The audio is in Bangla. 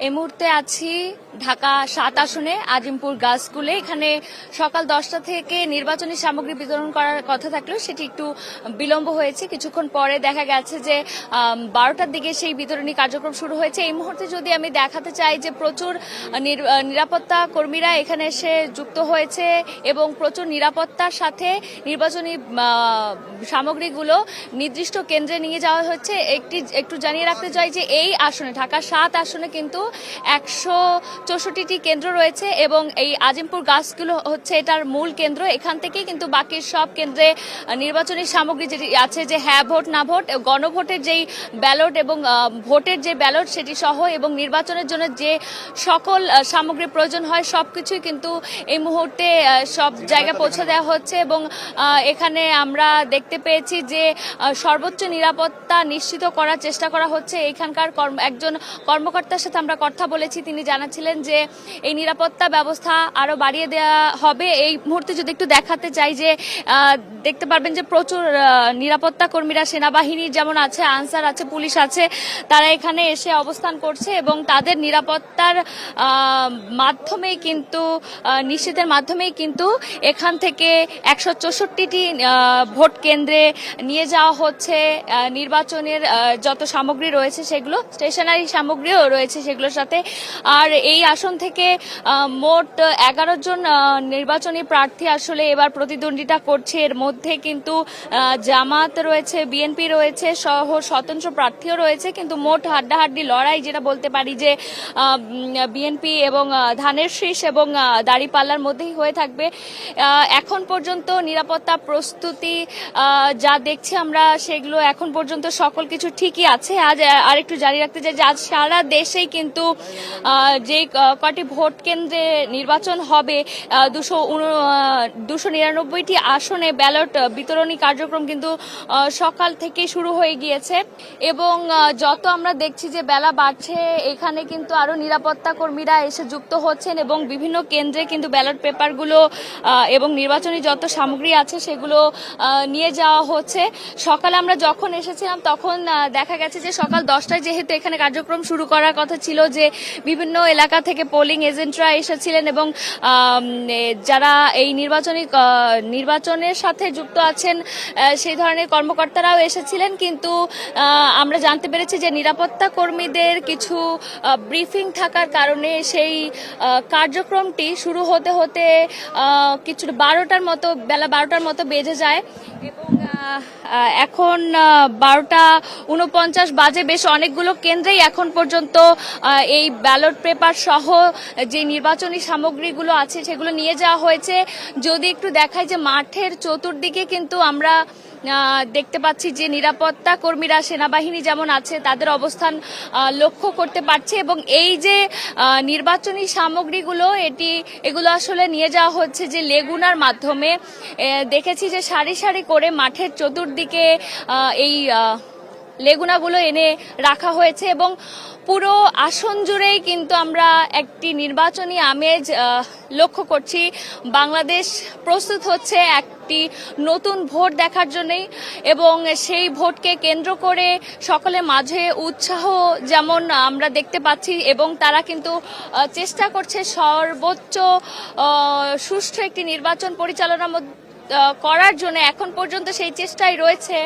এই মুহূর্তে আছি ঢাকা সাত আসনে আজিমপুর গার্লস স্কুলে। এখানে সকাল দশটা থেকে নির্বাচনী সামগ্রী বিতরণ করার কথা থাকলেও সেটি একটু বিলম্ব হয়েছে। কিছুক্ষণ পরে দেখা গেছে যে বারোটার দিকে সেই বিতরণী কার্যক্রম শুরু হয়েছে। এই মুহূর্তে যদি আমি দেখাতে চাই যে প্রচুর নির- নিরাপত্তা কর্মীরা এখানে এসে যুক্ত হয়েছে এবং প্রচুর নিরাপত্তার সাথে নির্বাচনী সামগ্রীগুলো নির্দিষ্ট কেন্দ্রে নিয়ে যাওয়া হচ্ছে। একটি, একটু জানিয়ে রাখতে চাই যে এই আসনে, ঢাকা সাত আসনে কিন্তু একশো চৌষট্টিটি কেন্দ্র রয়েছে এবং এই আজিমপুর গাছগুলো হচ্ছে এটার মূল কেন্দ্র। এখান থেকেই কিন্তু বাকি সব কেন্দ্রে নির্বাচনী সামগ্রী যেটি আছে যে হ্যাঁ ভোট না ভোট গণভোটের যেই ব্যালট এবং ভোটের যে ব্যালট সেটি সহ এবং নির্বাচনের জন্য যে সকল সামগ্রী প্রয়োজন হয় সব কিছুই কিন্তু এই মুহূর্তে সব জায়গায় পৌঁছে দেওয়া হচ্ছে এবং এখানে আমরা দেখতে পেয়েছি যে সর্বোচ্চ নিরাপত্তা নিশ্চিত করার চেষ্টা করা হচ্ছে। এখানকার কর্ম- একজন কর্মকর্তার সাথে আমরা কথা বলেছি, তিনি জানাচ্ছিলেন যে এই নিরাপত্তা ব্যবস্থা আরও বাড়িয়ে দেওয়া হবে। এই মুহূর্তে যদি একটু দেখাতে চাই যে দেখতে পারবেন যে প্রচুর নিরাপত্তা কর্মীরা সেনাবাহিনীর যেমন আছে, আনসার আছে, পুলিশ আছে, তারা এখানে এসে অবস্থান করছে এবং তাদের নিরাপত্তার মাধ্যমেই কিন্তু নিশ্চিতের মাধ্যমেই কিন্তু এখান থেকে একশো চৌষট্টিটি ভোট কেন্দ্রে নিয়ে যাওয়া হচ্ছে। নির্বাচনের যত সামগ্রী রয়েছে সেগুলো, স্টেশনারি সামগ্রীও রয়েছে সেগুলোর সাথে। আর এই আসন থেকে মোট এগারো জন নির্বাচনী প্রার্থী আসলে এবার প্রতিদ্বন্দ্বিতা করছে। এর মধ্যে কিন্তু জামাত রয়েছে, বিএনপি রয়েছে, সহ স্বতন্ত্র প্রার্থীও রয়েছে। কিন্তু মোট হাড্ডাহাড্ডি লড়াই, যেটা বলতে পারি যে বিএনপি এবং ধানের শীষ এবং দাঁড়িপাল্লার মধ্যেই হয়ে থাকবে। এখন পর্যন্ত নিরাপত্তা প্রস্তুতি যা দেখছি আমরা, সেগুলো এখন পর্যন্ত সকল কিছু ঠিকই আছে। আজ আরেকটু জারি রাখতে চাই যে, আজ সারা দেশেই কিন্তু আহ, যে কটি ভোট কেন্দ্রে নির্বাচন হবে দুশো দুশো নিরানব্বইটি আসনে ব্যালট বিতরণী কার্যক্রম কিন্তু সকাল থেকে শুরু হয়ে গিয়েছে। এবং যত আমরা দেখছি যে বেলা বাড়ছে এখানে কিন্তু আরও নিরাপত্তা কর্মীরা এসে যুক্ত হচ্ছেন এবং বিভিন্ন কেন্দ্রে কিন্তু ব্যালট পেপারগুলো এবং নির্বাচনী যত সামগ্রী আছে সেগুলো নিয়ে যাওয়া হচ্ছে। সকালে আমরা যখন এসেছিলাম তখন দেখা গেছে যে সকাল দশটায় যেহেতু এখানে কার্যক্রম শুরু করার কথা ছিল যে বিভিন্ন এলাকা থেকে পোলিং এজেন্টরা এসেছিলেন এবং যারা এই নির্বাচনী নির্বাচনের সাথে যুক্ত আছেন সেই ধরনের কর্মকর্তারাও এসেছিলেন। কিন্তু আমরা জানতে পেরেছি যে নিরাপত্তা কর্মীদের কিছু ব্রিফিং থাকার কারণে সেই কার্যক্রমটি শুরু হতে হতে কিছু বারোটার মতো, বেলা বারোটার মতো বেজে যায়। এবং এখন বারোটা উনপঞ্চাশ বাজে। বেশ অনেকগুলো কেন্দ্রেই এখন পর্যন্ত এই ব্যালট পেপার সহ যে নির্বাচনী সামগ্রীগুলো আছে সেগুলো নিয়ে যাওয়া হয়েছে। যদি একটু দেখায় যে মাঠের চতুর্দিকে কিন্তু আমরা দেখতে পাচ্ছি যে নিরাপত্তা কর্মীরা, সেনাবাহিনী যেমন আছে, তাদের অবস্থান লক্ষ্য করতে পারছে এবং এই যে নির্বাচনী সামগ্রীগুলো, এটি, এগুলো আসলে নিয়ে যাওয়া হচ্ছে যে লেগুনার মাধ্যমে। দেখেছি যে সারি সারি করে মাঠের চতুর্দিকে এই লেগুনাগুলো এনে রাখা হয়েছে এবং পুরো আসন জুড়েই কিন্তু আমরা একটি নির্বাচনী আমেজ লক্ষ্য করছি। বাংলাদেশ প্রস্তুত হচ্ছে একটি নতুন ভোট দেখার জন্যই এবং সেই ভোটকে কেন্দ্র করে সকলে মাঝে উৎসাহ যেমন আমরা দেখতে পাচ্ছি এবং তারা কিন্তু চেষ্টা করছে সর্বোচ্চ সুষ্ঠু একটি নির্বাচন পরিচালনা করার জন্য। এখন পর্যন্ত সেই চেষ্টাই রয়েছে।